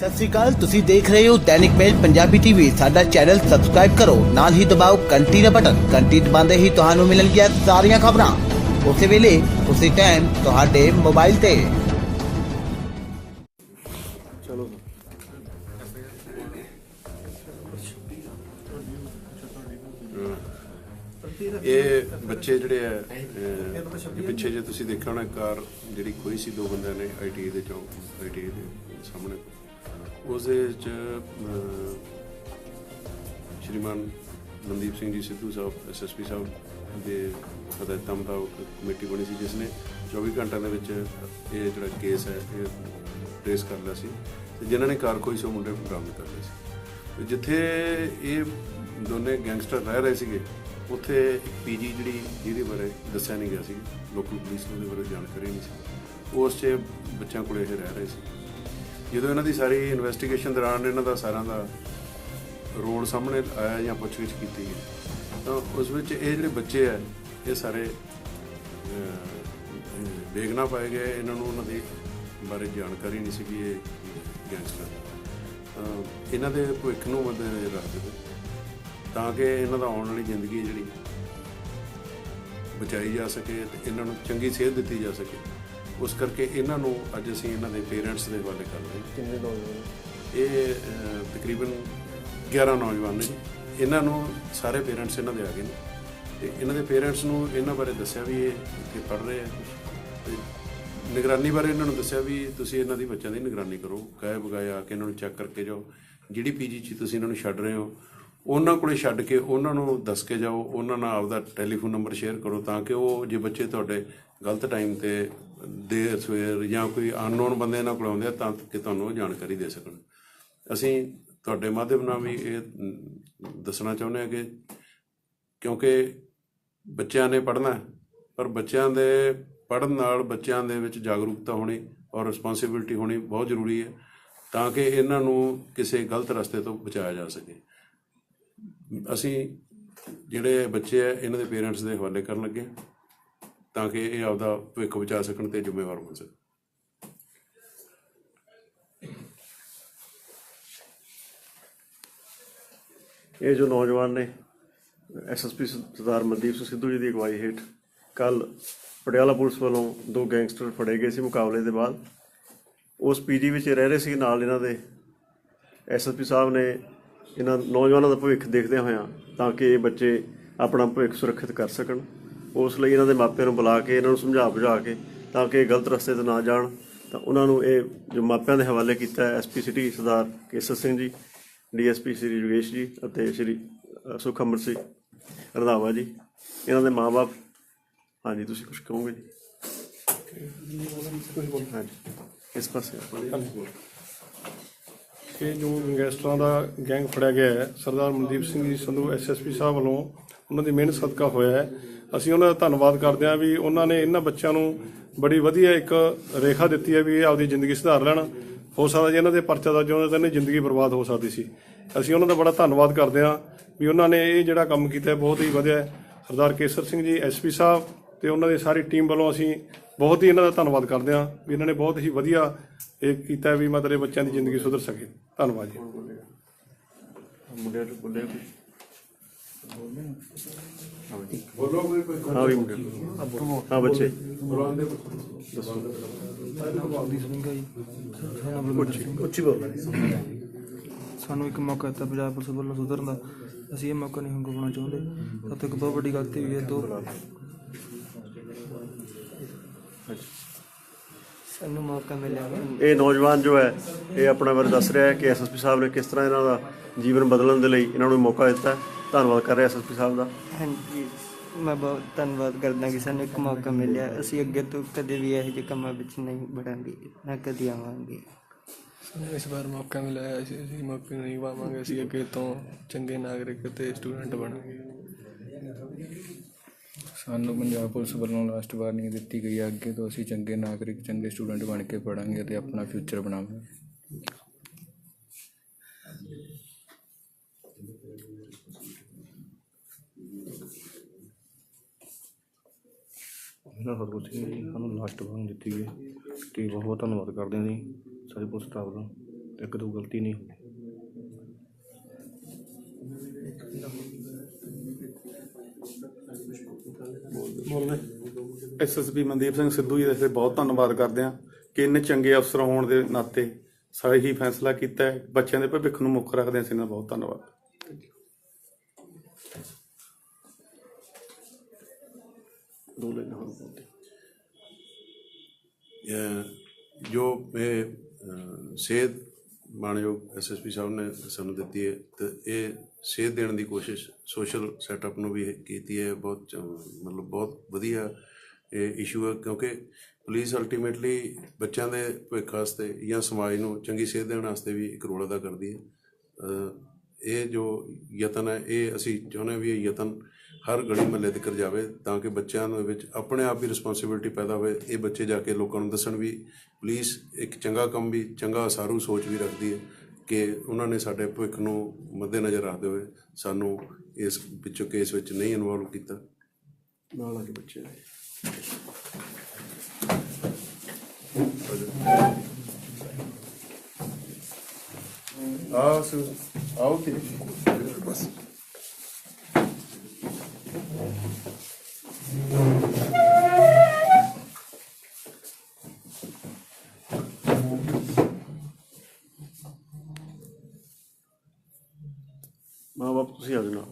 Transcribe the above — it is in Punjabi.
ਸਤਿ ਸ਼੍ਰੀ ਅਕਾਲ, ਤੁਸੀਂ ਦੇਖ ਰਹੇ ਹੋ ਦੈਨਿਕ ਮੇਲ ਪੰਜਾਬੀ ਟੀਵੀ ਸਾਡਾ ਚੈਨਲ ਸਬਸਕ੍ਰਾਈਬ ਕਰੋ, ਨਾਲ ਹੀ ਦਬਾਓ ਘੰਟੀ ਦਾ ਬਟਨ। ਘੰਟੀ ਦਬਾਉਂਦੇ ਹੀ ਤੁਹਾਨੂੰ ਮਿਲਣਗੀਆਂ ਸਾਰੀਆਂ ਖਬਰਾਂ। ਉਸੇ ਵੇਲੇ, ਉਸੇ ਟਾਈਮ ਤੁਹਾਡੇ ਮੋਬਾਈਲ ਤੇ। ਚਲੋ। ਇਹ ਬੱਚੇ ਜਿਹੜੇ ਆ ਇਹ ਪਿੱਛੇ ਜੇ ਤੁਸੀਂ ਦੇਖਿਆ ਹੋਣਾ, ਕਾਰ ਜਿਹੜੀ ਕੋਈ ਸੀ ਦੋ ਬੰਦਿਆਂ ਨੇ ਆਈਟੀ ਦੇ ਚੌਂਕ ਆਈਟੀ ਦੇ ਸਾਹਮਣੇ। ਉਸ ਦੇ ਵਿੱਚ ਸ਼੍ਰੀਮਾਨ ਮਨਦੀਪ ਸਿੰਘ ਜੀ ਸਿੱਧੂ ਸਾਹਿਬ ਐਸਐਸਪੀ ਸਾਹਿਬ ਦੇ ਹਦਾਇਤਾਂ ਮੁਤਾਬਕ ਕਮੇਟੀ ਬਣੀ ਸੀ, ਜਿਸ ਨੇ 24 ਘੰਟਿਆਂ ਦੇ ਵਿੱਚ ਇਹ ਜਿਹੜਾ ਕੇਸ ਹੈ, ਇਹ ਟ੍ਰੇਸ ਕਰ ਲਿਆ ਸੀ ਤੇ ਜਿਨ੍ਹਾਂ ਨੇ ਕਾਰ ਸੋ ਮੁੰਡੇ ਬਰਾਮਦ ਕਰ ਲਏ ਸੀ। ਤੇ ਜਿੱਥੇ ਇਹ ਦੋਨੇ ਗੈਂਗਸਟਰ ਰਹਿ ਰਹੇ ਸੀਗੇ, ਉੱਥੇ ਇੱਕ ਪੀਜੀ ਜਿਹੜੀ ਜਿਹਦੇ ਬਾਰੇ ਦੱਸਿਆ ਨਹੀਂ ਗਿਆ ਸੀ ਲੋਕਲ ਪੁਲਿਸ ਨੂੰ ਉਹਦੇ ਬਾਰੇ ਜਾਣਕਾਰੀ ਨਹੀਂ ਸੀ। ਉਸ 'ਚ ਬੱਚਿਆਂ ਕੋਲੇ ਇਹ ਰਹਿ ਰਹੇ ਸੀ। ਜਦੋਂ ਇਹਨਾਂ ਦੀ ਸਾਰੀ ਇਨਵੈਸਟੀਗੇਸ਼ਨ ਦੌਰਾਨ ਇਹਨਾਂ ਦਾ ਸਾਰਿਆਂ ਦਾ ਰੋਲ ਸਾਹਮਣੇ ਆਇਆ ਜਾਂ ਪੁੱਛਗਿੱਛ ਕੀਤੀ ਗਈ ਤਾਂ ਉਸ ਵਿੱਚ ਇਹ ਜਿਹੜੇ ਬੱਚੇ ਆ ਇਹ ਸਾਰੇ ਅਹ, ਬੇਗਨਾ ਪਾਏ ਗਏ। ਇਹਨਾਂ ਨੂੰ ਉਹਨਾਂ ਦੀ ਬਾਰੇ ਜਾਣਕਾਰੀ ਨਹੀਂ ਸੀ ਕਿ ਇਹ ਗੈਂਗਸਟਰ ਤਾਂ ਇਹਨਾਂ ਦੇ ਭਵਿੱਖ ਨੂੰ ਮੱਦੇ ਨਜ਼ਰ ਰੱਖਦੇ ਤਾਂ ਕਿ ਇਹਨਾਂ ਦਾ ਆਉਣ ਵਾਲੀ ਜ਼ਿੰਦਗੀ ਜਿਹੜੀ ਬਚਾਈ ਜਾ ਸਕੇ ਤੇ ਇਹਨਾਂ ਨੂੰ ਚੰਗੀ ਸੇਧ ਦਿੱਤੀ ਜਾ ਸਕੇ। ਉਸ ਕਰਕੇ ਇਹਨਾਂ ਨੂੰ ਅੱਜ ਅਸੀਂ ਇਹਨਾਂ ਦੇ ਪੇਰੈਂਟਸ ਦੇ ਹਵਾਲੇ ਕਰ ਰਹੇ ਕਿੰਨੇ ਨੌਜਵਾਨ? ਇਹ ਤਕਰੀਬਨ 11 ਨੌਜਵਾਨ ਨੇ ਇਹਨਾਂ ਨੂੰ ਸਾਰੇ ਪੇਰੈਂਟਸ ਇਹਨਾਂ ਦੇ ਆ ਗਏ ਨੇ। ਤੇ ਇਹਨਾਂ ਦੇ ਪੇਰੈਂਟਸ ਨੂੰ ਇਹਨਾਂ ਬਾਰੇ ਦੱਸਿਆ ਵੀ ਇਹ ਇੱਥੇ ਪੜ ਰਹੇ ਆ। ਤੇ ਨਿਗਰਾਨੀ ਬਾਰੇ ਇਹਨਾਂ ਨੂੰ ਦੱਸਿਆ ਵੀ ਤੁਸੀਂ ਇਹਨਾਂ ਦੀ ਬੱਚਿਆਂ ਦੀ ਨਿਗਰਾਨੀ ਕਰੋ। ਗਾਏ ਬਗਾਏ ਆ ਕੇ ਇਹਨਾਂ ਨੂੰ ਚੈੱਕ ਕਰਕੇ ਜਾਓ। ਜਿਹੜੀ ਪੀਜੀ 'ਚ ਤੁਸੀਂ ਇਹਨਾਂ ਨੂੰ ਛੱਡ ਰਹੇ ਹੋ ਉਹਨਾਂ ਕੋਲੇ ਛੱਡ ਕੇ ਉਹਨਾਂ ਨੂੰ ਦੱਸ ਕੇ ਜਾਓ। ਉਹਨਾਂ ਨਾਲ ਆਪਦਾ ਟੈਲੀਫੋਨ ਨੰਬਰ ਸ਼ੇਅਰ ਕਰੋ ਤਾਂ ਕਿ ਉਹ ਜੇ ਬੱਚੇ ਤੁਹਾਡੇ ਗਲਤ ਟਾਈਮ ਤੇ ਦੇਰ ਸਵੇਰ ਜਾਂ ਕੋਈ ਅਨਨੋਨ ਬੰਦੇ ਇਹਨਾਂ ਕੋਲ ਆਉਂਦੇ ਆ, ਤਾਂ ਕਿ ਤੁਹਾਨੂੰ ਉਹ ਜਾਣਕਾਰੀ ਦੇ ਸਕਣ। ਅਸੀਂ ਤੁਹਾਡੇ ਮਾਧਿਅਮ ਨਾਲ ਵੀ ਇਹ ਦੱਸਣਾ ਚਾਹੁੰਦੇ ਹਾਂ ਕਿ ਕਿਉਂਕਿ ਬੱਚਿਆਂ ਨੇ ਪੜ੍ਹਨਾ ਪਰ ਬੱਚਿਆਂ ਦੇ ਪੜ੍ਹਨ ਨਾਲ ਬੱਚਿਆਂ ਦੇ ਵਿੱਚ ਜਾਗਰੂਕਤਾ ਹੋਣੀ ਔਰ ਰਿਸਪੌਂਸਿਬਿਲਟੀ ਹੋਣੀ ਬਹੁਤ ਜ਼ਰੂਰੀ ਹੈ, ਤਾਂ ਕਿ ਇਹਨਾਂ ਨੂੰ ਕਿਸੇ ਗਲਤ ਰਸਤੇ ਤੋਂ ਬਚਾਇਆ ਜਾ ਸਕੇ। ਅਸੀਂ ਜਿਹੜੇ ਬੱਚੇ ਆ, ਇਹਨਾਂ ਦੇ ਪੇਰੈਂਟਸ ਦੇ ਹਵਾਲੇ ਕਰਨ ਲੱਗੇ ਤਾਂ ਕਿ ਇਹ ਆਪਦਾ ਭਵਿੱਖ ਬਚਾ ਸਕਣ ਤੇ ਜ਼ਿੰਮੇਵਾਰ ਬਣ ਸਕਣ। ਇਹ ਜੋ ਨੌਜਵਾਨ ਨੇ ਐਸਐਸਪੀ ਸਰਦਾਰ ਮਨਦੀਪ ਸਿੰਘ ਸਿੱਧੂ ਜੀ ਦੀ ਅਗਵਾਈ ਹੇਠ ਕੱਲ ਪਟਿਆਲਾ ਪੁਲਿਸ ਵੱਲੋਂ ਦੋ ਗੈਂਗਸਟਰ ਫੜੇ ਗਏ ਸੀ ਮੁਕਾਬਲੇ ਦੇ ਬਾਅਦ। ਉਸ ਪੀਜੀ ਵਿੱਚ ਰਹਿ ਰਹੇ ਸੀ, ਨਾਲ ਇਹਨਾਂ ਦੇ ਐਸਐਸਪੀ ਸਾਹਿਬ ਨੇ ਇਹਨਾਂ ਨੌਜਵਾਨਾਂ ਦਾ ਭਵਿੱਖ ਦੇਖਦੇ ਹੋਇਆਂ ਤਾਂ ਕਿ ਇਹ ਬੱਚੇ ਆਪਣਾ ਭਵਿੱਖ ਸੁਰੱਖਿਅਤ ਕਰ ਸਕਣ। ਉਸ ਲਈ ਇਹਨਾਂ ਦੇ ਮਾਪਿਆਂ ਨੂੰ ਬੁਲਾ ਕੇ ਇਹਨਾਂ ਨੂੰ ਸਮਝਾ ਬੁਝਾ ਕੇ ਤਾਂ ਕਿ ਇਹ ਗਲਤ ਰਸਤੇ ਤੇ ਨਾ ਜਾਣ। ਤਾਂ ਉਹਨਾਂ ਨੂੰ ਇਹ ਜੋ ਮਾਪਿਆਂ ਦੇ ਹਵਾਲੇ ਕੀਤਾ ਹੈ SP city Sardar Kesar Singh ji DSP Shri Yogesh ਜੀ ਅਤੇ ਸ੍ਰੀ ਸੁਖ ਅਮਰ ਸਿੰਘ ਰੰਧਾਵਾ ਜੀ। ਇਹਨਾਂ ਦੇ ਮਾਪੇ ਹਾਂਜੀ ਤੁਸੀਂ ਕੁਝ ਕਹੋਗੇ ਜੀ? ਇਸ ਪਾਸੇ ਆਪਾਂ ਇਹ ਜੋ ਗੈਂਗਸਟਰਾਂ ਦਾ ਗੈਂਗ ਫੜਿਆ ਗਿਆ ਹੈ, ਸਰਦਾਰ ਮਨਦੀਪ ਸਿੰਘ ਜੀ ਸੰਧੂ ਐਸਐਸਪੀ ਸਾਹਿਬ ਵੱਲੋਂ, ਉਹਨਾਂ ਦੀ ਮਿਹਨਤ ਸਦਕਾ ਹੋਇਆ ਹੈ। ਅਸੀਂ ਉਹਨਾਂ ਦਾ ਧੰਨਵਾਦ ਕਰਦੇ ਹਾਂ ਵੀ ਉਹਨਾਂ ਨੇ ਇਹਨਾਂ ਬੱਚਿਆਂ ਨੂੰ ਬੜੀ ਵਧੀਆ ਇੱਕ ਰੇਖਾ ਦਿੱਤੀ ਹੈ ਵੀ ਇਹ ਆਪਦੀ ਜ਼ਿੰਦਗੀ ਸੁਧਾਰ ਲੈਣ। ਹੋ ਸਕਦਾ ਜੇ ਇਹਨਾਂ ਦੇ ਪਰਚਾ ਦਾ ਉਹਨਾਂ ਦੀ ਜ਼ਿੰਦਗੀ ਬਰਬਾਦ ਹੋ ਸਕਦੀ ਸੀ। ਅਸੀਂ ਉਹਨਾਂ ਦਾ ਬੜਾ ਧੰਨਵਾਦ ਕਰਦੇ ਹਾਂ ਵੀ ਉਹਨਾਂ ਨੇ ਇਹ ਜਿਹੜਾ ਕੰਮ ਕੀਤਾ ਬਹੁਤ ਹੀ ਵਧੀਆ ਸਰਦਾਰ ਕੇਸਰ ਸਿੰਘ ਜੀ ਐਸਪੀ ਸਾਹਿਬ ਤੇ ਉਹਨਾਂ ਦੀ ਸਾਰੀ ਟੀਮ ਵੱਲੋਂ ਅਸੀਂ ਬਹੁਤ ਹੀ ਇਹਨਾਂ ਦਾ ਧੰਨਵਾਦ ਕਰਦੇ ਹਾਂ ਵੀ ਇਹਨਾਂ ਨੇ ਬਹੁਤ ਹੀ ਵਧੀਆ ਇਹ ਕੀਤਾ ਵੀ ਮਤਲਬ ਬੱਚਿਆਂ ਦੀ ਜ਼ਿੰਦਗੀ ਸੁਧਰ ਸਕੇ। ਧੰਨਵਾਦ ਜੀ। ਮੁੰਡਿਆਂ ਨੂੰ ਬੋਲੇ ਹਾਂ ਵੀ ਮੁੰਡੇ ਹਾਂ ਬੱਚੇ। ਉੱਚੀ ਉੱਚੀ ਬੋਲ। ਸਾਨੂੰ ਇੱਕ ਮੌਕਾ ਦਿੱਤਾ ਪੰਜਾਬ ਪੁਲਿਸ ਵੱਲੋਂ ਸੁਧਰਨ ਦਾ। ਅਸੀਂ ਇਹ ਮੌਕਾ ਨਹੀਂ ਹੁਣ ਗਵਾਉਣਾ ਚਾਹੁੰਦੇ। ਸਾਤੋਂ ਇੱਕ ਬਹੁਤ ਵੱਡੀ ਗਲਤੀ ਹੋਈ ਹੈ ਦੋ ਸਾਨੂੰ ਮੌਕਾ ਮਿਲਿਆ ਇਹ ਨੌਜਵਾਨ ਜੋ ਹੈ ਇਹ ਆਪਣਾ ਬਾਰੇ ਦੱਸ ਰਿਹਾ ਹੈ ਕਿ ਐਸਐਸਪੀ ਸਾਹਿਬ ਨੇ ਕਿਸ ਤਰ੍ਹਾਂ ਇਹਨਾਂ ਦਾ ਜੀਵਨ ਬਦਲਣ ਦੇ ਲਈ ਇਹਨਾਂ ਨੂੰ ਮੌਕਾ ਦਿੱਤਾ ਹੈ। ਧੰਨਵਾਦ ਕਰ ਰਿਹਾ ਐਸਐਸਪੀ ਸਾਹਿਬ ਦਾ। ਹਾਂਜੀ ਮੈਂ ਬਹੁਤ ਧੰਨਵਾਦ ਕਰਦਾ ਕਿ ਸਾਨੂੰ ਇੱਕ ਮੌਕਾ ਮਿਲਿਆ। ਅਸੀਂ ਅੱਗੇ ਤੋਂ ਕਦੇ ਵੀ ਇਹੋ ਜਿਹੇ ਕੰਮਾਂ ਵਿੱਚ ਨਹੀਂ ਵੜਾਂਗੇ ਨਾ ਕਦੀ ਆਵਾਂਗੇ। ਸਾਨੂੰ ਇਸ ਵਾਰ ਮੌਕਾ ਮਿਲਿਆ ਹੈ, ਅਸੀਂ ਅਸੀਂ ਮੌਕੇ ਨਹੀਂ ਪਾਵਾਂਗੇ ਅਸੀਂ ਅੱਗੇ ਤੋਂ ਚੰਗੇ ਨਾਗਰਿਕ ਤੇ ਸਟੂਡੈਂਟ ਬਣਾਂਗੇ। ਸਾਨੂੰ ਪੰਜਾਬ ਪੁਲਿਸ ਵੱਲੋਂ ਲਾਸਟ ਵਾਰਨਿੰਗ ਦਿੱਤੀ ਗਈ ਹੈ ਅੱਗੇ ਤੋਂ ਅਸੀਂ ਚੰਗੇ ਨਾਗਰਿਕ, ਚੰਗੇ ਸਟੂਡੈਂਟ ਬਣ ਕੇ ਪੜਾਂਗੇ ਅਤੇ ਆਪਣਾ ਫਿਊਚਰ ਬਣਾਵਾਂਗੇ। ਇਹਨਾਂ ਹਰਗੋਬਿੰਦ ਸਿੰਘ ਜੀ ਸਾਨੂੰ ਲਾਸਟ ਵਾਰਨਿੰਗ ਦਿੱਤੀ ਗਈ ਤੇ ਬਹੁਤ ਬਹੁਤ ਧੰਨਵਾਦ ਕਰਦੇ ਹਾਂ ਜੀ, ਸਾਰੀ ਪੁਲਿਸ ਸਟਾਫ ਦਾ। ਇੱਕ ਦੋ ਗਲਤੀ ਨਹੀਂ ਹੋਈ ਐਸਐਸਪੀ ਮਨਦੀਪ ਸਿੰਘ ਸਿੱਧੂ ਜੀ ਦਾ ਬਹੁਤ ਧੰਨਵਾਦ ਕਰਦੇ ਹਾਂ ਕਿ ਇੰਨੇ ਚੰਗੇ ਅਫਸਰ ਹੋਣ ਦੇ ਨਾਤੇ ਸਹੀ ਫੈਸਲਾ ਕੀਤਾ ਹੈ। ਬੱਚਿਆਂ ਦੇ ਭਵਿੱਖ ਨੂੰ ਮੁੱਖ ਰੱਖਦੇ ਹਾਂ। ਅਸੀਂ ਇਹਨਾਂ ਬਹੁਤ ਧੰਨਵਾਦ। ਦੋ ਲਾਈਨਾਂ ਹੋਰ ਬੋਲਦੇ ਜੋ ਸੇਧ ਮਾਨਯੋਗ ਐਸਐਸਪੀ ਸਾਹਿਬ ਨੇ ਸਾਨੂੰ ਦਿੱਤੀ ਹੈ ਤੇ ਇਹ ਸੇਧ ਦੇਣ ਦੀ ਕੋਸ਼ਿਸ਼ ਸੋਸ਼ਲ ਸੈਟਅਪ ਨੂੰ ਵੀ ਕੀਤੀ ਹੈ। ਬਹੁਤ ਚ- ਮਤਲਬ ਬਹੁਤ ਵਧੀਆ ਇਹ ਇਸ਼ੂ ਹੈ ਕਿਉਂਕਿ ਪੁਲਿਸ ਅਲਟੀਮੇਟਲੀ ਬੱਚਿਆਂ ਦੇ ਭਵਿੱਖ ਵਾਸਤੇ ਜਾਂ ਸਮਾਜ ਨੂੰ ਚੰਗੀ ਸੇਧ ਦੇਣ ਵਾਸਤੇ ਵੀ ਇੱਕ ਰੋਲ ਅਦਾ ਕਰਦੀ ਹੈ। ਇਹ ਜੋ ਯਤਨ ਹੈ, ਇਹ ਅਸੀਂ ਚਾਹੁੰਦੇ ਵੀ ਇਹ ਯਤਨ ਹਰ ਗਲੀ ਮਹੱਲੇ ਤੱਕ ਜਾਵੇ ਤਾਂ ਕਿ ਬੱਚਿਆਂ ਦੇ ਵਿੱਚ ਆਪਣੇ ਆਪ ਹੀ ਰਿਸਪੌਂਸਿਬਿਲਟੀ ਪੈਦਾ ਹੋਵੇ। ਇਹ ਬੱਚੇ ਜਾ ਕੇ ਲੋਕਾਂ ਨੂੰ ਦੱਸਣ ਵੀ ਪੁਲਿਸ ਇੱਕ ਚੰਗਾ ਕੰਮ ਵੀ, ਚੰਗਾ ਸਾਰੂ ਸੋਚ ਵੀ ਰੱਖਦੀ ਹੈ ਕਿ ਉਹਨਾਂ ਨੇ ਸਾਡੇ ਭਵਿੱਖ ਨੂੰ ਮੱਦੇਨਜ਼ਰ ਰੱਖਦੇ ਹੋਏ ਸਾਨੂੰ ਇਸ ਵਿੱਚੋਂ ਕੇਸ ਵਿੱਚ ਨਹੀਂ ਇਨਵੋਲਵ ਕੀਤਾ। ਨਾਲ ਆ ਕੇ ਬੱਚੇ ਆਏ। ਆਹ ਆਓ ਤੇ। ਬਸ। ਮਾਂ ਬਾਪ ਤੁਸੀਂ ਆ ਜਾਣਾ